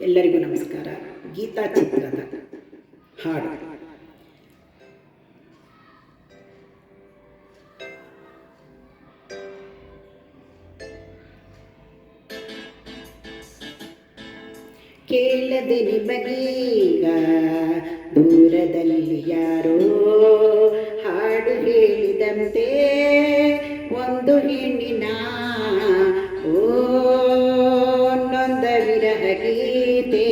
ಎಲ್ಲರಿಗೂ ನಮಸ್ಕಾರ. ಗೀತಾ ಚಿತ್ರದ ಹಾಡು. ಕೇಳದೆ ನಿಮಗೀಗ ದೂರದಲ್ಲಿ ಯಾರೋ ಹಾಡು ಹೇಳಿದಂತೆ ಒಂದು ಹೆಣ್ಣಿನ ಓ वीरगीते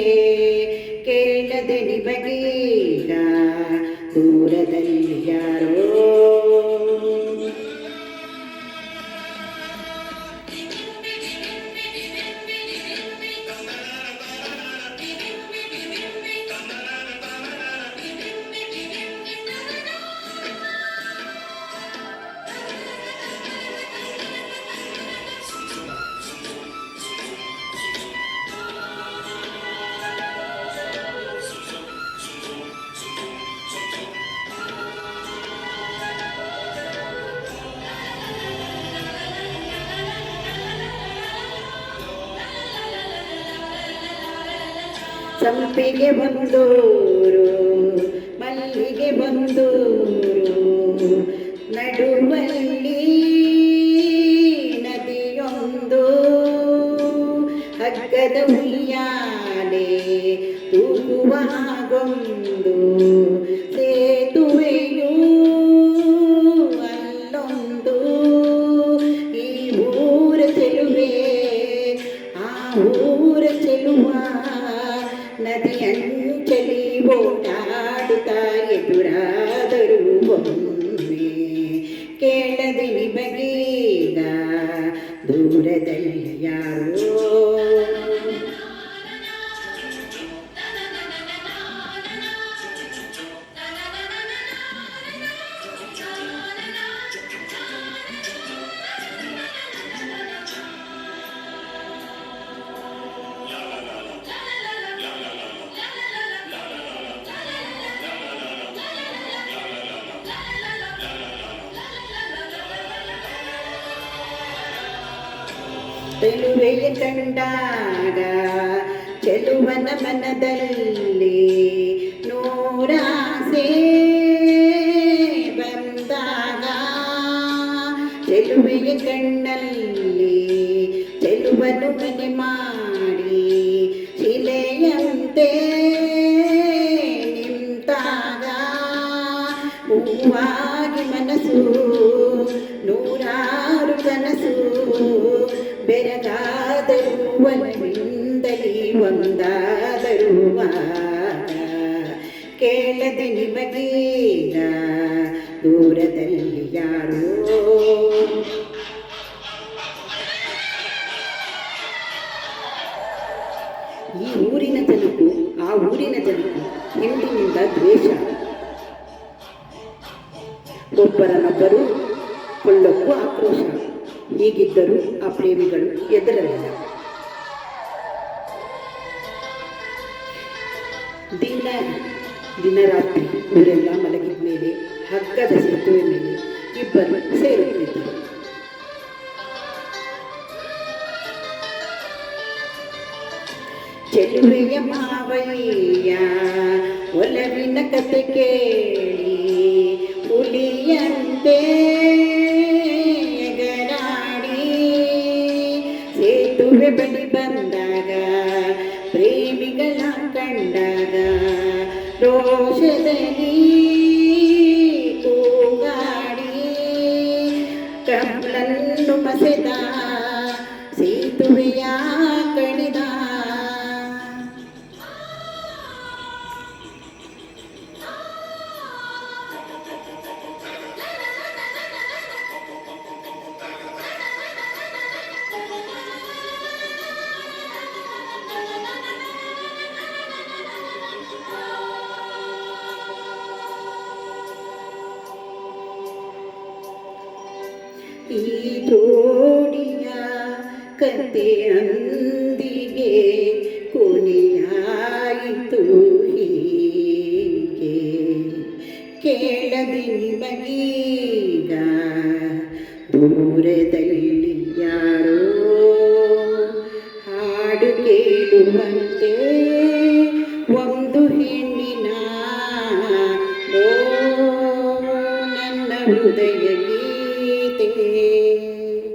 ಸಂಪಿಗೆ ಬಂದೂರು ಮಲ್ಲಿಗೆ ಬಂದೂರು ನಡುವಲ್ಲಿ ನದಿಯೊಂದು ಹಗ್ಗದ ಉಯ್ಯಾಲೆ ತೂಗುವ ನದಿಯಂಚಲಿ ಓಡಾಡುತ್ತಾ ಎದುರಾದರು ಒಮ್ಮೆ ಕೇಳದೆ ನಿಮಗೀಗ ದೂರದಲ್ಲಿ ಯಾರೋ ತೆಲುವೆಯ ಕಂಡಾಗ ಚೆಲುವನ ಮನದಲ್ಲಿ ನೂರಾಸೆ ಬಂದಾಗ ಚೆಲುವೆಗೆ ಕಣ್ಣಲ್ಲಿ ಚೆಲುವನು ಮನೆ ಮಾಡಿ ಶಿಲೆಯಂತೆ ನಿಂತಾಗ ಹೂವಾಗಿ ಮನಸ್ಸು ನೂರಾರು ಕನಸು ಬೆರಗಾದರು ಒಲವಿಂದಲೇ ಒಂದಾದರು ಕೇಳದೆ ನಿಮಗೀಗ ದೂರದಲ್ಲಿ ಯಾರೋ. ಈ ಊರಿನ ಜನಕ್ಕೂ, ಆ ಊರಿನ ಜನಕ್ಕೂ ಹಿಂದಿನಿಂದ ದ್ವೇಷ. ಒಬ್ಬರನ್ನೊಬ್ಬರು ಕೊಳ್ಳಕ್ಕೂ ಆಕ್ರೋಶ. ಹೀಗಿದ್ದರೂ ಆ ಪ್ರೇಮಿಗಳು ಎದುರಲಿಲ್ಲ. ದಿನ ದಿನರಾತ್ರಿ ಇವರೆಲ್ಲ ಮಲಗಿದ ಮೇಲೆ, ಹಗ್ಗದ ಸೇತುವೆ ಮೇಲೆ ಇಬ್ಬರು ಸೇರುತ್ತಿದ್ದರು. ಚೆಲುವೆಯ ಮಾವಯ್ಯ, ಒಲವಿನ ಕತೆ ಕೇಳಿ, ಹುಲಿಯಂತೆ 多谢对你。ಈ ತೋಡಿಯ ಕತೆ ಅಂದಿಗೆ ಕೊನೆಯಾಯಿತು ಹೀಗೆ. ಕೇಳದಿ ನಿಮಗೀಗ ದೂರದಲ್ಲಿ ಯಾರೋ ಹಾಡು ಕೇಳುವಂತೆ